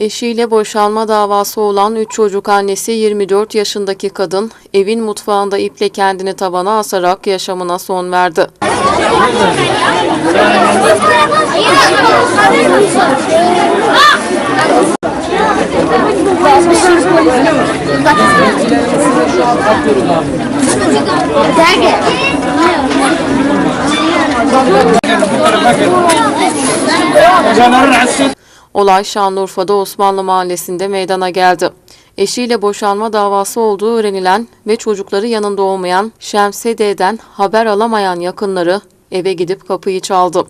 Eşiyle boşanma davası olan 3 çocuk annesi 24 yaşındaki kadın evin mutfağında iple kendini tabana asarak yaşamına son verdi. Olay Şanlıurfa'da Osmanlı Mahallesi'nde meydana geldi. Eşiyle boşanma davası olduğu öğrenilen ve çocukları yanında olmayan Şemsede'den haber alamayan yakınları eve gidip kapıyı çaldı.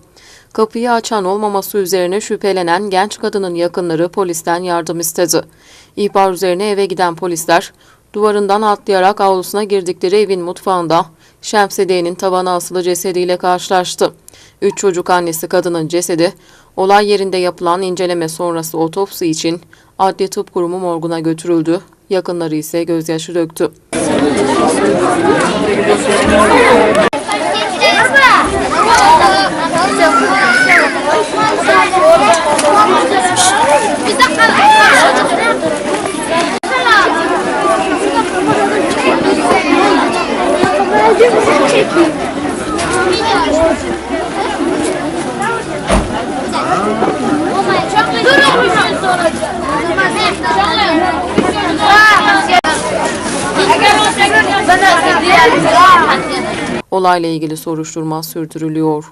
Kapıyı açan olmaması üzerine şüphelenen genç kadının yakınları polisten yardım istedi. İhbar üzerine eve giden polisler duvarından atlayarak avlusuna girdikleri evin mutfağında Şemsede'nin tavana asılı cesediyle karşılaştı. Üç çocuk annesi kadının cesedi olay yerinde yapılan inceleme sonrası otopsi için Adli Tıp Kurumu morguna götürüldü. Yakınları ise gözyaşı döktü. Olayla ilgili soruşturma sürdürülüyor.